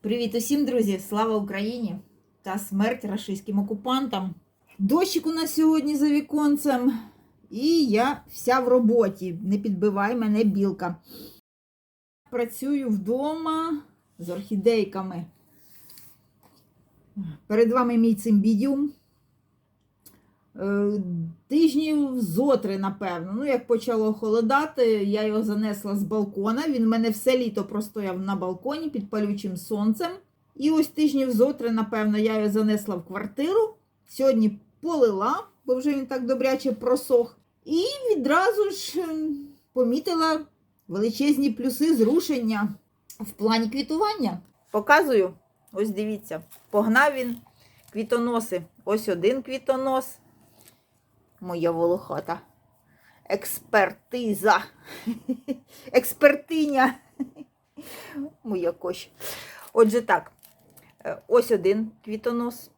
Привіт усім, друзі! Слава Україні та смерть рашистським окупантам. Дощик у нас сьогодні за віконцем, і я вся в роботі. Не підбивай мене білка. Працюю вдома з орхідейками. Перед вами мій цимбідіум. Е, Тижнів зо три, напевно. Ну, як почало холодати, я його занесла з балкона. Він в мене все літо простояв на балконі під палючим сонцем. І ось тижнів зо три, напевно, я його занесла в квартиру. Сьогодні полила, бо вже він так добряче просох. І відразу ж ем, помітила величезні плюси зрушення в плані квітування. Показую. Ось дивіться, погнав він квітоноси. Ось один квітонос. Моя волохата. Експертиза. Експертиня. Моя кощ. Отже, так. Е, Ось один квітонос.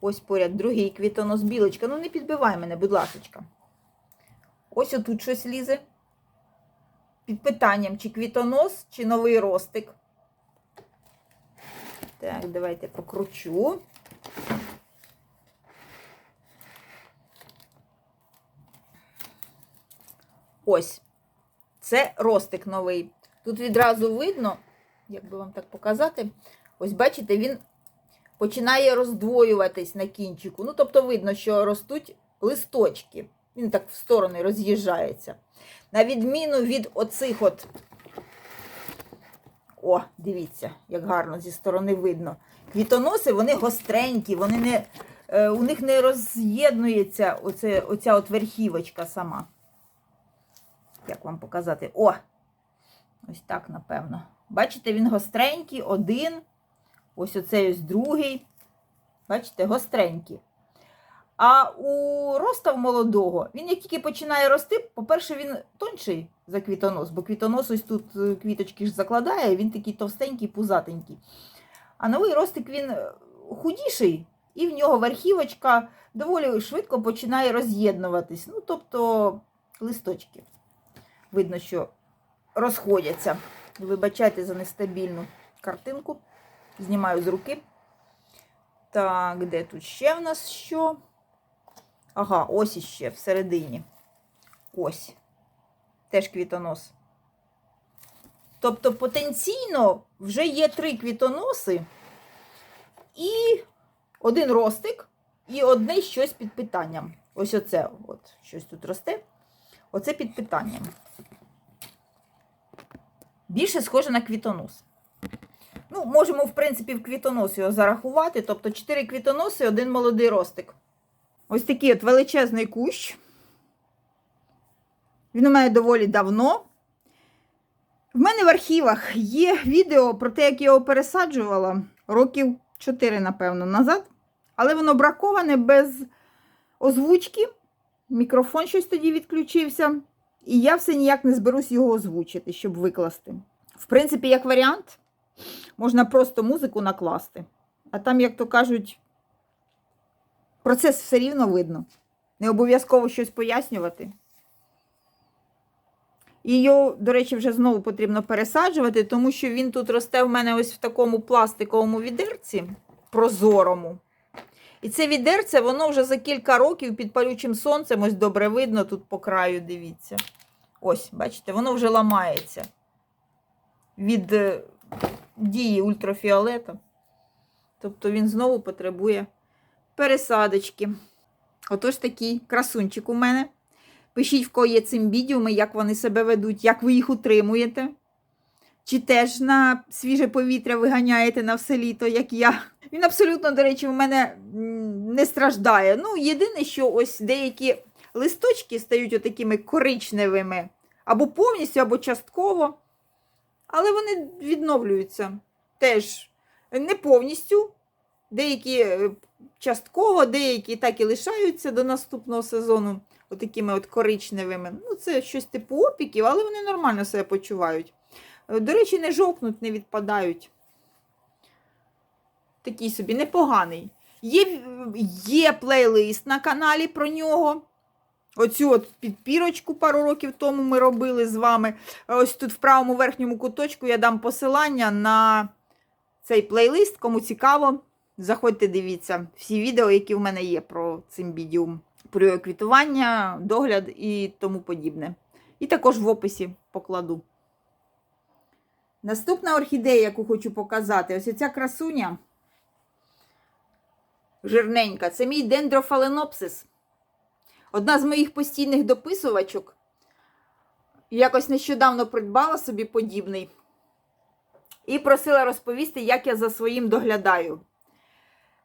Ось поряд другий квітонос білочка. Ну, не підбивай мене, будь ласка. Ось отут щось лізе. Під питанням, чи квітонос, чи новий ростик. Так, давайте покручу. Ось. Це ростик новий. Тут відразу видно, як би вам так показати, ось бачите, він починає роздвоюватись на кінчику. Ну, тобто, видно, що ростуть листочки. Він так в сторони роз'їжджається. На відміну від оцих от. О, дивіться, як гарно зі сторони видно. Квітоноси, вони гостренькі, вони не, е, у них не роз'єднується оця от верхівочка сама. Як вам показати? О! Ось так, напевно. Бачите, він гостренький, один. Ось оцей ось другий. Бачите, гостренький. А у ростав молодого, він як тільки починає рости, по-перше, він тонший за квітонос, бо квітонос ось тут е, квіточки ж закладає, він такий товстенький, пузатенький. А новий ростик він е, худіший, і в нього верхівочка доволі швидко починає роз'єднуватись. Ну, тобто листочки. Видно, що розходяться. Вибачайте за нестабільну картинку. Знімаю з руки. Так, де тут ще в нас що? Ага, ось іще всередині. Ось. Теж квітонос. Тобто потенційно вже є три квітоноси і один ростик, і одне щось під питанням. Ось оце от щось тут росте. Оце під питанням. Більше схоже на квітонос. Ну, можемо, в принципі, в квітонос його зарахувати. Тобто 4 квітоноси і один молодий ростик. Ось такий от величезний кущ. Він у мене доволі давно. В мене в архівах є відео про те, як я його пересаджувала років 4, напевно, назад. Але воно браковане без озвучки. Мікрофон щось тоді відключився. І я все ніяк не зберусь його озвучити, щоб викласти. В принципі, як варіант, можна просто музику накласти. А там, як то кажуть, процес все рівно видно. Не обов'язково щось пояснювати. І його, до речі, вже знову потрібно пересаджувати, тому що він тут росте в мене ось в такому пластиковому відерці прозорому. І це відерце, воно вже за кілька років під палючим сонцем, ось добре видно, тут по краю, дивіться. Ось, бачите, воно вже ламається від е, дії ультрафіолета. Тобто він знову потребує пересадочки. Отож такий красунчик у мене. Пишіть, в кого є цимбідіуми, як вони себе ведуть, як ви їх утримуєте. Чи теж на свіже повітря виганяєте на все літо, як я. Він абсолютно, до речі, в мене не страждає. Ну, єдине, що ось деякі листочки стають отакими коричневими, або повністю, або частково. Але вони відновлюються теж не повністю. Деякі е, частково, деякі так і лишаються до наступного сезону, отакими от коричневими. Ну, це щось типу опіків, але вони нормально себе почувають. Е, До речі, не жовкнуть, не відпадають. Такий собі непоганий. Є, є плейлист на каналі про нього. Оцю от підпірочку пару років тому ми робили з вами. Ось тут в правому верхньому куточку я дам посилання на цей плейлист. Кому цікаво, заходьте, дивіться всі відео, які в мене є про цимбідіум, про його квітування, догляд і тому подібне. І також в описі покладу. Наступна орхідея, яку хочу показати, ось ця красуня жирненька, це мій дендрофаленопсис. Одна з моїх постійних дописувачок. Якось нещодавно придбала собі подібний. І просила розповісти, як я за своїм доглядаю.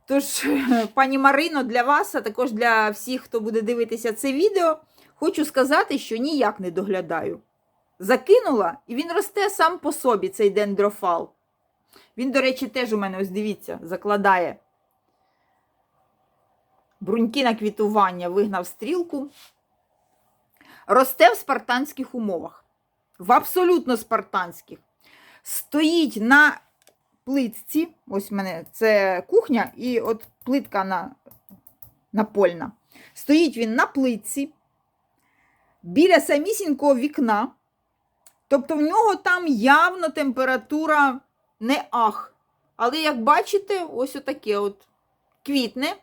Тож, пані Марино, для вас, а також для всіх, хто буде дивитися це відео, хочу сказати, що ніяк не доглядаю. Закинула, і він росте сам по собі, цей дендрофал. Він, до речі, теж у мене, ось дивіться, закладає бруньки на квітування, вигнав стрілку. Росте в спартанських умовах. В абсолютно спартанських. Стоїть на плитці. Ось в мене це кухня, і от плитка на, напольна. Стоїть він на плитці біля самісінького вікна. Тобто в нього там явно температура не ах. Але, як бачите, ось отаке от квітне,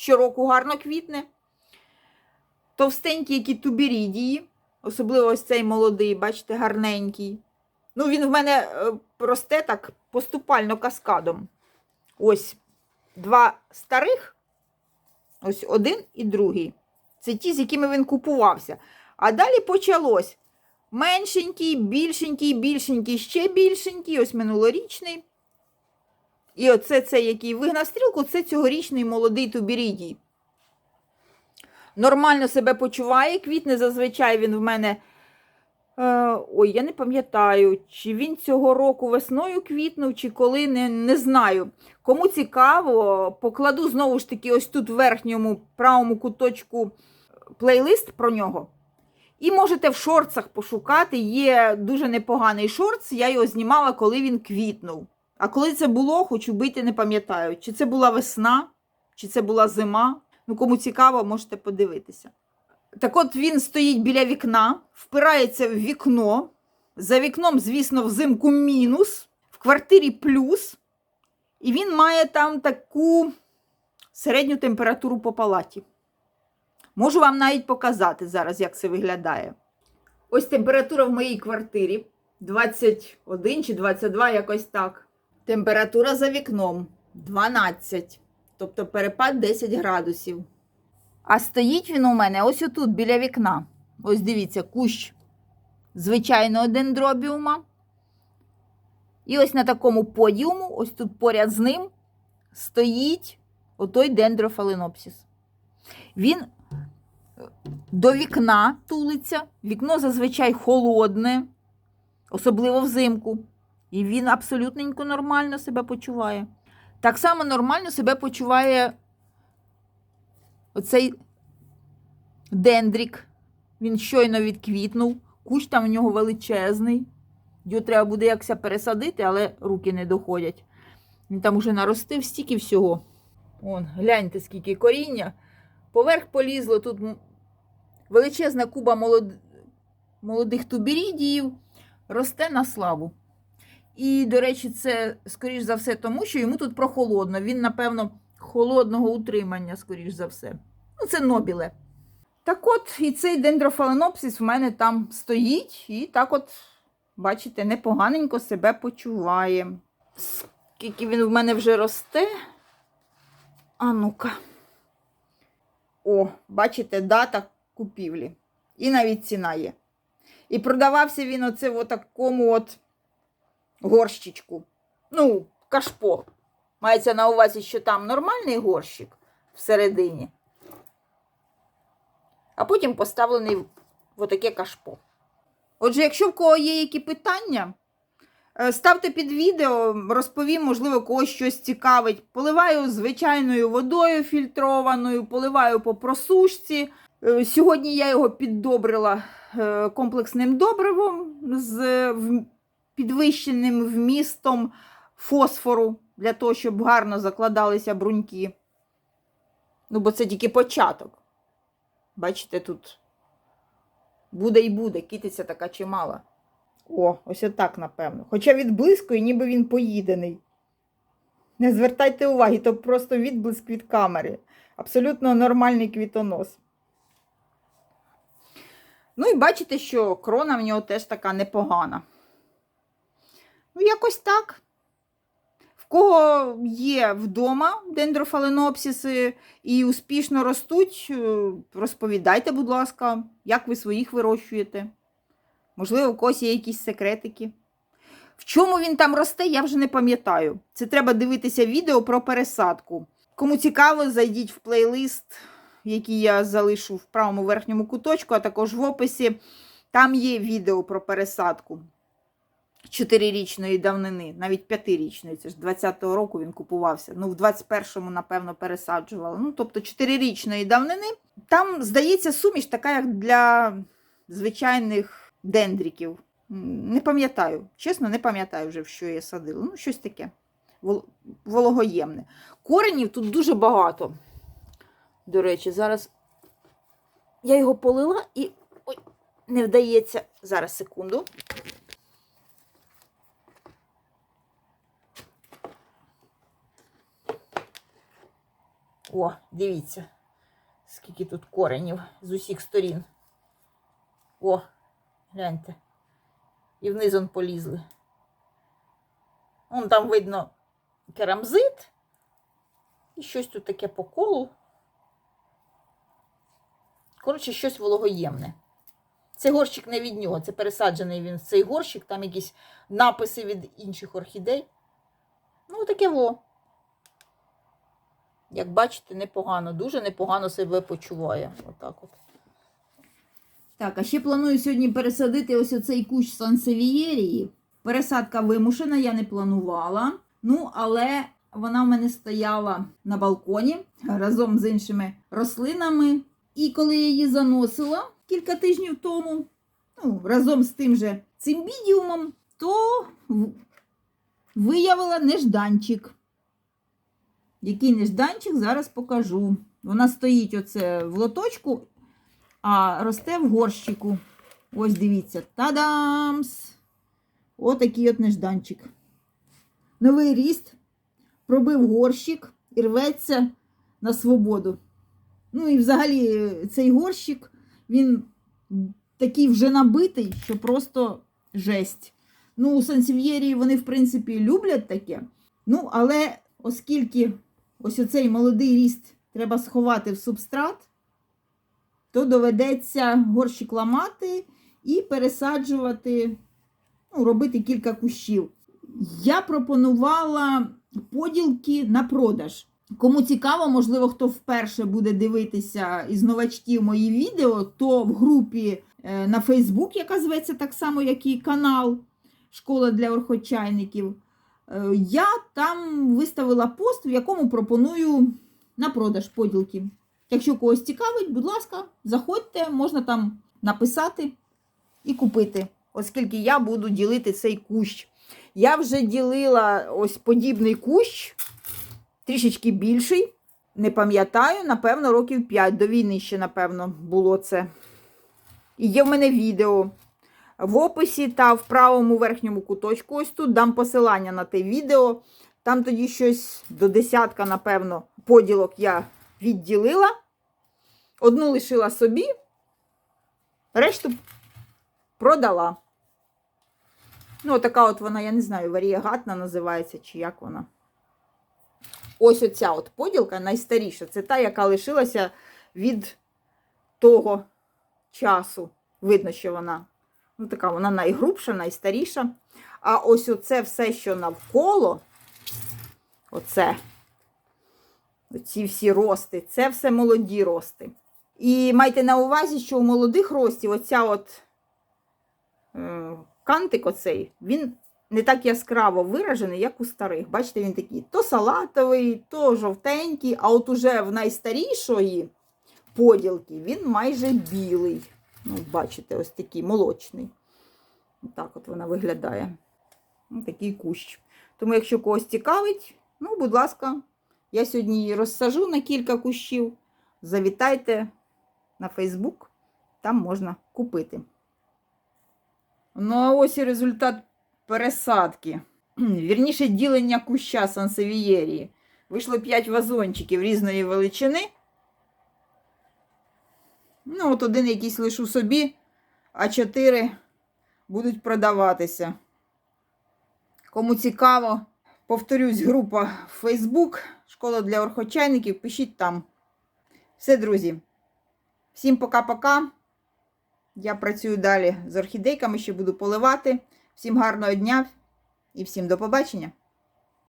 щороку гарно квітне. Товстенькі, які тубірідії, особливо ось цей молодий, бачите, гарненький. Ну, він в мене е, росте так поступально каскадом. Ось два старих, ось один і другий. Це ті, з якими він купувався. А далі почалось меншенький, більшенький, більшенький, ще більшенький, ось минулорічний. І оце цей, який вигнав стрілку, це цьогорічний молодий тубірідій. Нормально себе почуває, квітне зазвичай він в мене. Е, ой, я не пам'ятаю, чи він цього року весною квітнув, чи коли, не, не знаю. Кому цікаво, покладу знову ж таки, ось тут в верхньому правому куточку плейлист про нього. І можете в шорцах пошукати. Є дуже непоганий шорц, я його знімала, коли він квітнув. А коли це було, хочу бити, не пам'ятаю, чи це була весна, чи це була зима. Ну, кому цікаво, можете подивитися. Так от він стоїть біля вікна, впирається в вікно. За вікном, звісно, взимку мінус, в квартирі плюс. І він має там таку середню температуру по палаті. Можу вам навіть показати зараз, як це виглядає. Ось температура в моїй квартирі 21 чи 22, якось так. Температура за вікном 12, тобто перепад 10 градусів. А стоїть він у мене ось отут біля вікна. Ось дивіться, кущ звичайного дендробіума. І ось на такому подіуму, ось тут поряд з ним, стоїть отой дендрофаленопсис. Він е, до вікна тулиться, вікно зазвичай холодне, особливо взимку. І він абсолютненько нормально себе почуває. Так само нормально себе почуває оцей дендрік. Він щойно відквітнув. Кущ там у нього величезний. Його треба буде якся пересадити, але руки не доходять. Він там уже наростив стільки всього. Вон, гляньте, скільки коріння. Поверх полізло тут величезна куба молод... молодих тубірідіїв, росте на славу. І, до речі, це, скоріш за все, тому що йому тут прохолодно. Він, напевно, холодного утримання, скоріш за все. Ну, це нобіле. Так от, і цей дендрофаленопсис в мене там стоїть, і так от, бачите, непоганенько себе почуває. Скільки він в мене вже росте. А ну-ка. О, бачите, дата купівлі. І навіть ціна є. І продавався він оце в такому от горщичку. Ну, кашпо. Мається на увазі, що там нормальний горщик всередині, а потім поставлений в отаке кашпо. Отже, якщо в кого є які питання, е, ставте під відео, розповім, можливо, когось щось цікавить. Поливаю звичайною водою фільтрованою, поливаю по просушці. Е, Сьогодні я його піддобрила е, комплексним добривом з підвищеним вмістом фосфору для того, щоб гарно закладалися бруньки. Ну, бо це тільки початок. Бачите, тут Буде і буде, китиця така чимала. О, ось отак, напевно. Хоча відблискує, ніби він поїдений. Не звертайте уваги, то просто відблиск від камери. Абсолютно нормальний квітонос. Ну і бачите, що крона в нього теж така непогана. Якось так. В кого є вдома дендрофаленопсиси і успішно ростуть, е, розповідайте, будь ласка, як ви своїх вирощуєте. Можливо, у когось є якісь секретики. В чому він там росте, я вже не пам'ятаю. Це треба дивитися відео про пересадку. Кому цікаво, зайдіть в плейлист, який я залишу в правому верхньому куточку, а також в описі. Там є відео про пересадку чотирирічної давнини, навіть п'ятирічної. Це ж 20-го року він купувався. Ну, в 21-му, напевно, пересаджували. Ну, тобто, чотирирічної давнини. Там, здається, суміш така, як для звичайних дендриків. Не пам'ятаю, чесно, не пам'ятаю вже, в що я садила. Ну, щось таке вологоємне. Коренів тут дуже багато. До речі, зараз я його полила і ой, не вдається. Зараз секунду. О, дивіться, скільки тут коренів з усіх сторін. О, гляньте. І вниз он полізли. Вон там видно керамзит. І щось тут таке по колу. Коротше, щось вологоємне. Це горщик не від нього, це пересаджений він в цей горщик, там якісь написи від інших орхідей. Ну, таке во. Як бачите, непогано, дуже непогано себе почуває. Отак от. Так, а ще планую сьогодні пересадити ось оцей кущ сансевієрії. Пересадка вимушена, я не планувала. Ну, але вона в мене стояла на балконі разом з іншими рослинами. І коли я її заносила кілька тижнів тому, ну, разом з тим же цимбідіумом, то виявила нежданчик. Який нежданчик, зараз покажу. Вона стоїть оце в лоточку, а росте в горщику. Ось дивіться. Та-дамс! Отакий от нежданчик. Новий ріст пробив горщик і рветься на свободу. Ну і взагалі е, цей горщик, він такий вже набитий, що просто жесть. Ну, у сансів'єрії вони, в принципі, люблять таке. Ну, але оскільки ось оцей молодий ріст треба сховати в субстрат, то доведеться горщик ламати і пересаджувати, ну, робити кілька кущів. Я пропонувала поділки на продаж. Кому цікаво, можливо, хто вперше буде дивитися із новачків мої відео, то в групі е, на Фейсбук, яка зветься так само, як і канал Школа для орхочайників, я там виставила пост, в якому пропоную на продаж поділки. Якщо когось цікавить, будь ласка, заходьте, можна там написати і купити, оскільки я буду ділити цей кущ. Я вже ділила ось подібний кущ, трішечки більший. Не пам'ятаю, напевно, років 5 до війни ще, напевно, було це. І є в мене відео. В описі та в правому верхньому куточку, ось тут дам посилання на те відео. Там тоді щось до десятка, напевно, поділок я відділила. Одну лишила собі, решту продала. Ну, така от вона, я не знаю, варієгатна називається, чи як вона. Ось оця от поділка найстаріша. Це та, яка лишилася від того часу. Видно, що вона ну, така вона найгрубша, найстаріша. А ось оце все, що навколо, оце, оці всі рости, це все молоді рости. І майте на увазі, що у молодих ростів оця от е, кантик оцей, він не так яскраво виражений, як у старих. Бачите, він такий то салатовий, то жовтенький, а от уже в найстарішої поділки він майже білий. Ну, бачите, ось такий молочний. Так от вона виглядає. Ось такий кущ. Тому, якщо когось цікавить, ну, будь ласка, я сьогодні її розсажу на кілька кущів. Завітайте на Фейсбук там можна купити. Ну, а ось і результат пересадки. Вірніше, ділення куща сансевієрії. Вийшло 5 вазончиків різної величини. Ну, от один якийсь лишу собі, а 4 будуть продаватися. Кому цікаво, повторюсь, група Facebook, школа для орхочайників, пишіть там. Все, друзі. Всім пока-пока. Я працюю далі з орхідейками, ще буду поливати. Всім гарного дня і всім до побачення!